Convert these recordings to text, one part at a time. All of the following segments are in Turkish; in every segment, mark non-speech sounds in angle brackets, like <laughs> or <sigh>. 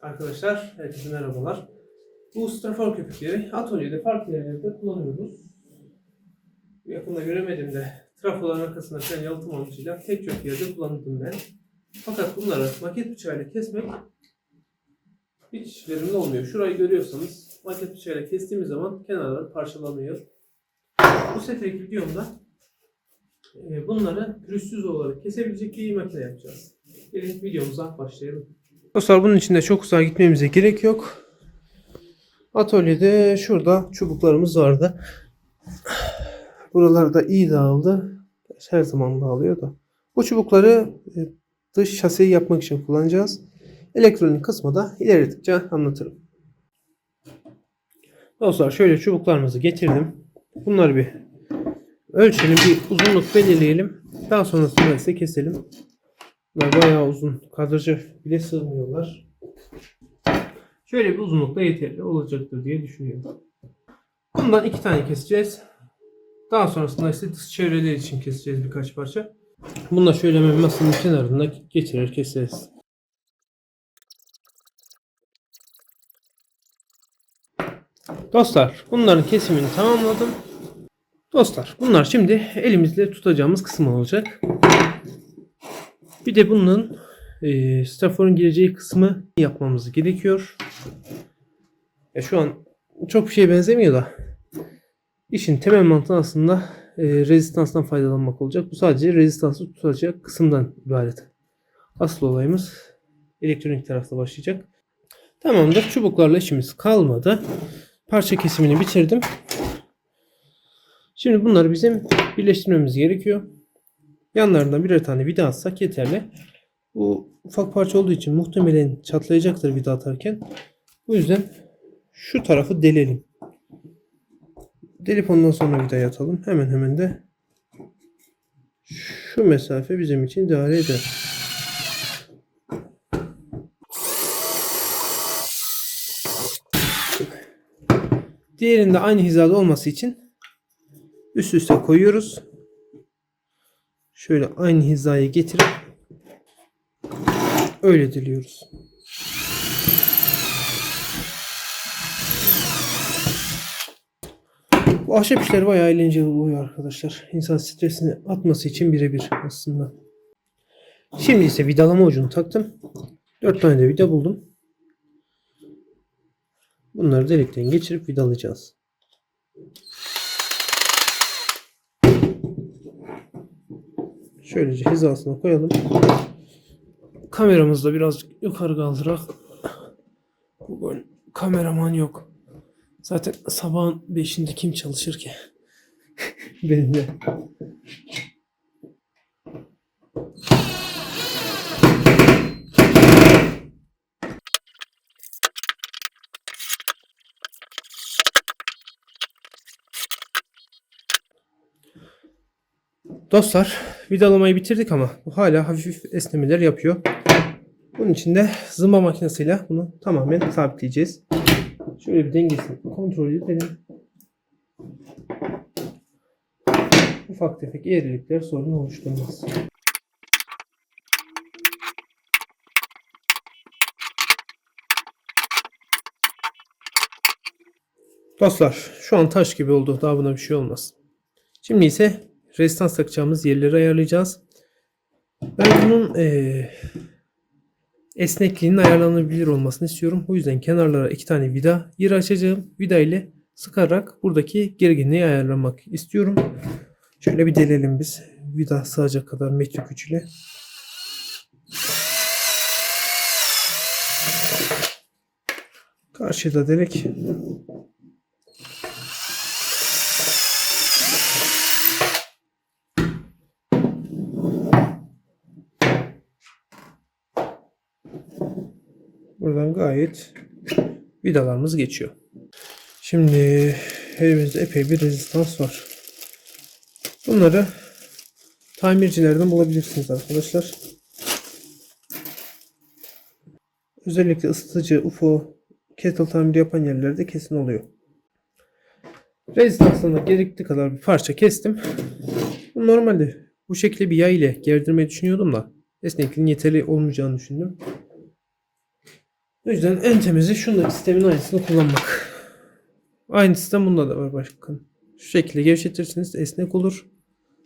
Arkadaşlar herkese merhabalar. Bu strafor köpükleri atölyede farklı yerlerde kullanıyoruz. Yakında göremedim de trafoların arkasında falan yalıtım amacıyla tek çok yerde kullandım ben. Fakat bunları maket bıçağıyla kesmek hiç verimli olmuyor. Şurayı görüyorsanız maket bıçağıyla kestiğimiz zaman kenarları parçalanıyor. Bu seferki videomda e, bunları pürüzsüz olarak kesebilecek bir makine yapacağız. Gelin videomuza başlayalım. Dostlar bunun için de çok uzağa gitmemize gerek yok. Atölyede şurada çubuklarımız vardı. Buralarda iyi dağıldı. Her zaman dağılıyor da. Bu çubukları e, dış şaseyi yapmak için kullanacağız. Elektronik kısmı da ilerledikçe anlatırım. Dostlar şöyle çubuklarımızı getirdim. Bunları bir ölçelim, bir uzunluk belirleyelim. Daha sonrasında ise keselim. Bunlar bayağı uzun. Kadraja bile sığmıyorlar. Şöyle bir uzunlukta yeterli olacaktır diye düşünüyorum. Bundan iki tane keseceğiz. Daha sonrasında ise dış çevreler için keseceğiz birkaç parça. Bunu da şöyle masanın kenarında geçirir keseriz. Dostlar bunların kesimini tamamladım. Dostlar bunlar şimdi elimizle tutacağımız kısım olacak. Bir de bunun e, straforun gireceği kısmı yapmamız gerekiyor. Ya şu an çok bir şeye benzemiyor da işin temel mantığı aslında e, rezistanstan faydalanmak olacak. Bu sadece rezistansı tutacak kısımdan ibaret. Asıl olayımız elektronik tarafta başlayacak. Tamamdır. Çubuklarla işimiz kalmadı. Parça kesimini bitirdim. Şimdi bunları bizim birleştirmemiz gerekiyor. Yanlarından birer tane vida atsak yeterli. Bu ufak parça olduğu için muhtemelen çatlayacaktır vida atarken. Bu yüzden şu tarafı delelim. Delip ondan sonra vidayı atalım. Hemen hemen de şu mesafe bizim için idare eder. Diğerinde aynı hizada olması için üst üste koyuyoruz. Şöyle aynı hizaya getirip öyle diliyoruz. Bu ahşap işleri bayağı eğlenceli oluyor arkadaşlar. İnsan stresini atması için birebir aslında. Şimdi ise vidalama ucunu taktım. 4 tane de vida buldum. Bunları delikten geçirip vidalayacağız. Şöylece hizasına koyalım. Kameramızı da birazcık yukarı kaldırak. Bugün kameraman yok. Zaten sabahın 5'inde kim çalışır ki? <laughs> Benim Dostlar vidalamayı bitirdik ama bu hala hafif esnemeler yapıyor. Bunun için de zımba makinesiyle bunu tamamen sabitleyeceğiz. Şöyle bir dengesini kontrol edelim. Ufak tefek eğrilikler sorun oluşturmaz. Dostlar şu an taş gibi oldu. Daha buna bir şey olmaz. Şimdi ise rezistans takacağımız yerleri ayarlayacağız. Ben bunun eee, esnekliğinin ayarlanabilir olmasını istiyorum. Bu yüzden kenarlara iki tane vida yer açacağım. Vida ile sıkarak buradaki gerginliği ayarlamak istiyorum. Şöyle bir delelim biz. Vida sığacak kadar metrik gücüyle. Karşıda delek. Buradan gayet vidalarımız geçiyor. Şimdi elimizde epey bir rezistans var. Bunları tamircilerden bulabilirsiniz arkadaşlar. Özellikle ısıtıcı, UFO, kettle tamiri yapan yerlerde kesin oluyor. Rezistanstan da gerekli kadar bir parça kestim. Normalde bu şekilde bir yay ile gerdirmeyi düşünüyordum da esnekliğin yeterli olmayacağını düşündüm. O yüzden en temizi şundaki sistemin aynısını kullanmak. Aynı sistem bunda da var bakın. Şu şekilde gevşetirsiniz esnek olur.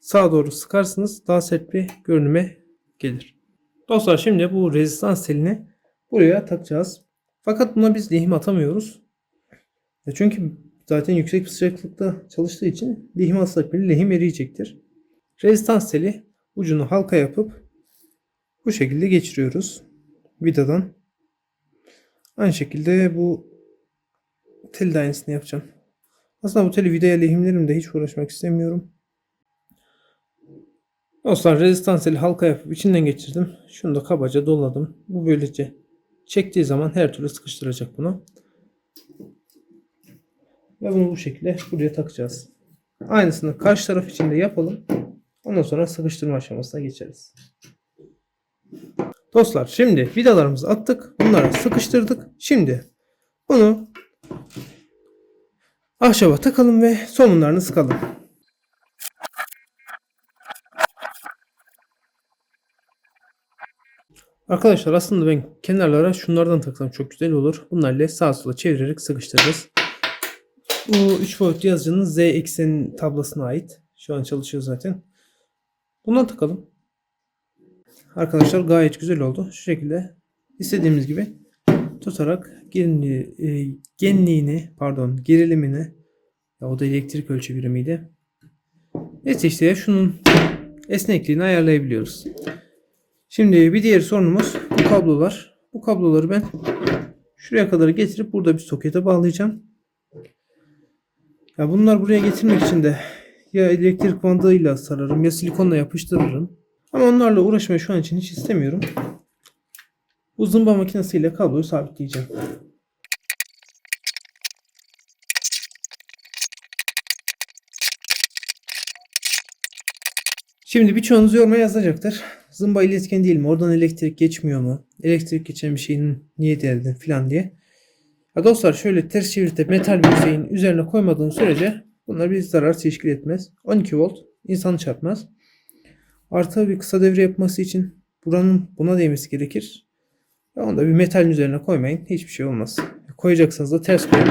Sağa doğru sıkarsınız daha sert bir görünüme gelir. Dostlar şimdi bu rezistans telini buraya takacağız. Fakat buna biz lehim atamıyoruz. Ya çünkü zaten yüksek bir sıcaklıkta çalıştığı için lehim atsak bile lehim eriyecektir. Rezistans teli ucunu halka yapıp bu şekilde geçiriyoruz. Vidadan. Aynı şekilde bu tel de aynısını yapacağım. Aslında bu teli vidaya lehimlerim de hiç uğraşmak istemiyorum. Dostlar rezistans teli halka yapıp içinden geçirdim. Şunu da kabaca doladım. Bu böylece çektiği zaman her türlü sıkıştıracak bunu. Ve bunu bu şekilde buraya takacağız. Aynısını karşı taraf için de yapalım. Ondan sonra sıkıştırma aşamasına geçeriz. Dostlar şimdi vidalarımızı attık. Bunları sıkıştırdık. Şimdi bunu ahşaba takalım ve somunlarını sıkalım. Arkadaşlar aslında ben kenarlara şunlardan taksam çok güzel olur. Bunlarla sağa sola çevirerek sıkıştırırız. Bu 3 boyutlu yazıcının Z eksen tablasına ait. Şu an çalışıyor zaten. Bundan takalım. Arkadaşlar gayet güzel oldu. Şu şekilde istediğimiz gibi tutarak genliği, e, genliğini pardon gerilimini ya o da elektrik ölçü birimiydi. Neyse işte şunun esnekliğini ayarlayabiliyoruz. Şimdi bir diğer sorunumuz bu kablolar. Bu kabloları ben şuraya kadar getirip burada bir sokete bağlayacağım. Ya bunlar buraya getirmek için de ya elektrik bandıyla sararım ya silikonla yapıştırırım. Ama onlarla uğraşmayı şu an için hiç istemiyorum. Bu zımba makinesiyle kabloyu sabitleyeceğim. Şimdi birçoğunuz yoruma yazacaktır. Zımba iletken değil mi? Oradan elektrik geçmiyor mu? Elektrik geçen bir şeyin niye derdin filan diye. Ya dostlar şöyle ters çevirip metal bir şeyin üzerine koymadığın sürece bunlar bir zarar teşkil etmez. 12 volt insanı çarpmaz. Artı bir kısa devre yapması için buranın buna değmesi gerekir. Onu da bir metalin üzerine koymayın. Hiçbir şey olmaz. Koyacaksanız da ters koyun.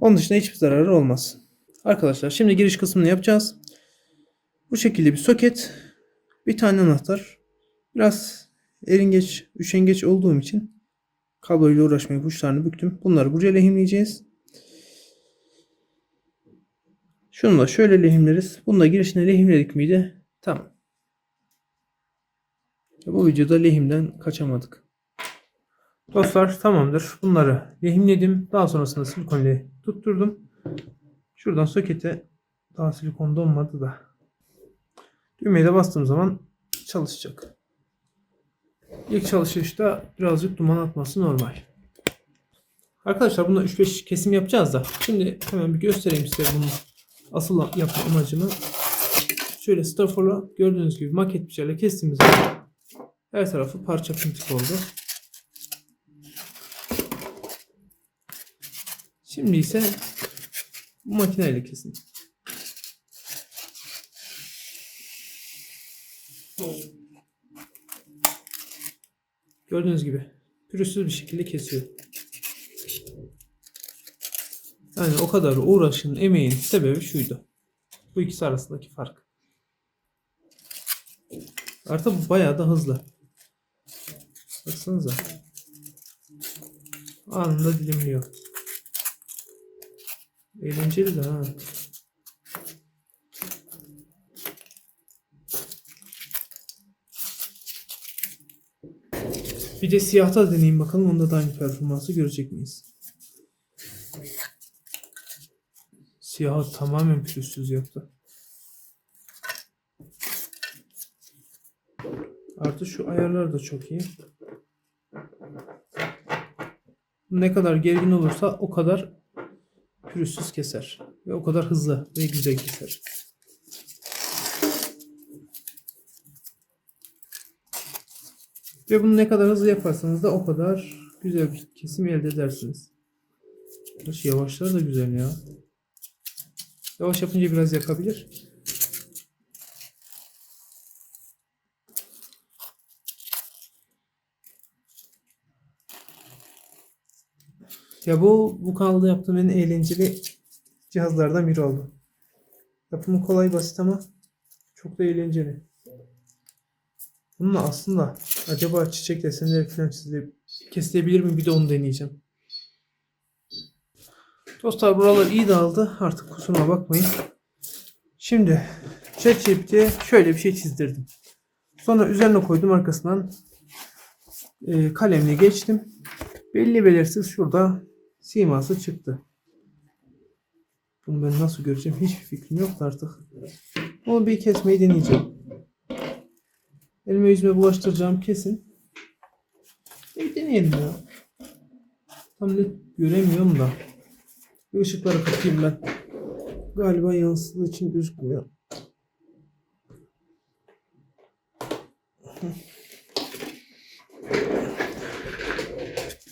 Onun dışında hiçbir zararı olmaz. Arkadaşlar şimdi giriş kısmını yapacağız. Bu şekilde bir soket. Bir tane anahtar. Biraz eringeç, üşengeç olduğum için kabloyla uğraşmayı uçlarını büktüm. Bunları buraya lehimleyeceğiz. Şunu da şöyle lehimleriz. Bunu da girişine lehimledik miydi? Tamam. Bu videoda lehimden kaçamadık. Dostlar tamamdır. Bunları lehimledim. Daha sonrasında silikon ile tutturdum. Şuradan sokete daha silikon donmadı da. Düğmeye de bastığım zaman çalışacak. İlk çalışışta birazcık duman atması normal. Arkadaşlar bunda 3-5 kesim yapacağız da. Şimdi hemen bir göstereyim size bunun asıl yapma amacını. Şöyle straforla gördüğünüz gibi maket biçerle kestiğimiz zaman her tarafı parça pintik oldu. Şimdi ise makineyle kesin. Gördüğünüz gibi pürüzsüz bir şekilde kesiyor. Yani o kadar uğraşın, emeğin sebebi şuydu. Bu ikisi arasındaki fark. Artı bayağı da hızlı. Baksanıza. Anında dilimliyor. Eğlenceli de ha. Bir de siyahta deneyeyim bakalım. Onda da aynı performansı görecek miyiz? Siyahı tamamen pürüzsüz yaptı. Artı şu ayarlar da çok iyi. Ne kadar gergin olursa o kadar pürüzsüz keser. Ve o kadar hızlı ve güzel keser. Ve bunu ne kadar hızlı yaparsanız da o kadar güzel bir kesim elde edersiniz. Baş yavaşlar da güzel ya. Yavaş yapınca biraz yakabilir. Ya bu bu kanalda yaptığım en eğlenceli cihazlardan biri oldu. Yapımı kolay basit ama çok da eğlenceli. Bununla aslında acaba çiçek desenleri falan çizilip kesilebilir mi bir de onu deneyeceğim. Dostlar buralar iyi dağıldı. Artık kusuruma bakmayın. Şimdi ChatGPT'ye şöyle bir şey çizdirdim. Sonra üzerine koydum arkasından e, kalemle geçtim. Belli belirsiz şurada siması çıktı. Bunu ben nasıl göreceğim hiçbir fikrim yok artık. Onu bir kesmeyi deneyeceğim. Elime yüzüme bulaştıracağım kesin. Bir deneyelim ya. Tam net göremiyorum da. Bir ışıkları kapatayım ben. Galiba yansıdığı için gözükmüyor.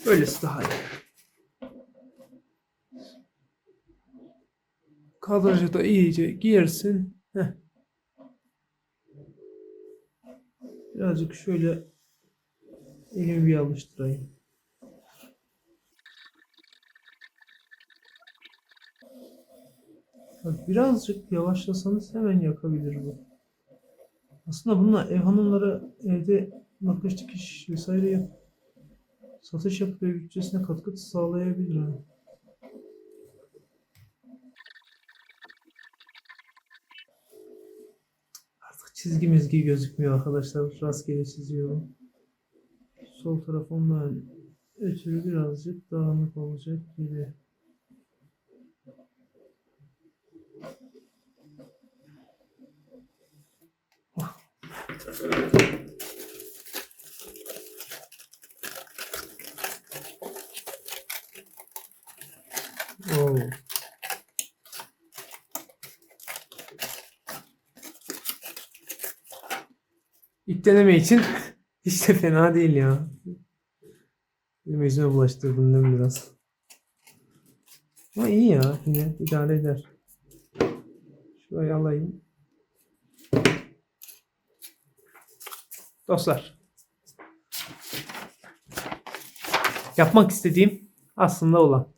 Böylesi daha iyi. Kadrajı da iyice giyersin. Heh. Birazcık şöyle elimi bir alıştırayım. Birazcık yavaşlasanız hemen yakabilir bu. Aslında bununla ev hanımları evde nakış dikiş vesaire yap satış yapıp ev bütçesine katkı sağlayabilir. Ha. Artık çizgi mizgi gözükmüyor arkadaşlar. Rastgele çiziyorum. Sol taraf ondan ötürü birazcık dağınık olacak gibi. Oo. İlk deneme için <laughs> hiç de fena değil ya. Benim yüzüme bulaştırdım değil mi biraz? Ama iyi ya yine idare eder. Şurayı alayım. Dostlar. Yapmak istediğim aslında olan.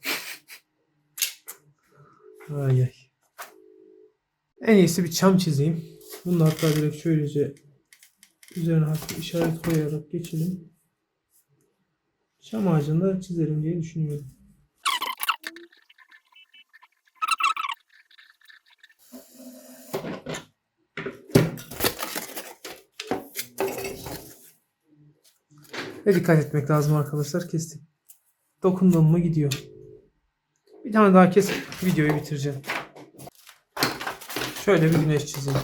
Ay ay. En iyisi bir çam çizeyim. Bunu hatta direkt şöylece üzerine hafif işaret koyarak geçelim. Çam ağacını da çizerim diye düşünüyorum. Ve dikkat etmek lazım arkadaşlar. Kestik. Dokundum mu gidiyor. Bir tane daha kesip videoyu bitireceğim. Şöyle bir güneş çizeyim.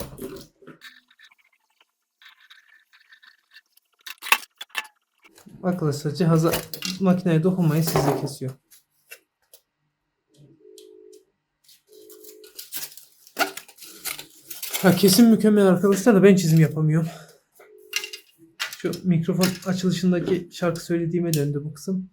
Arkadaşlar cihaza makineye dokunmayın size kesiyor. Ha, kesin mükemmel arkadaşlar da ben çizim yapamıyorum. Şu mikrofon açılışındaki şarkı söylediğime döndü bu kısım.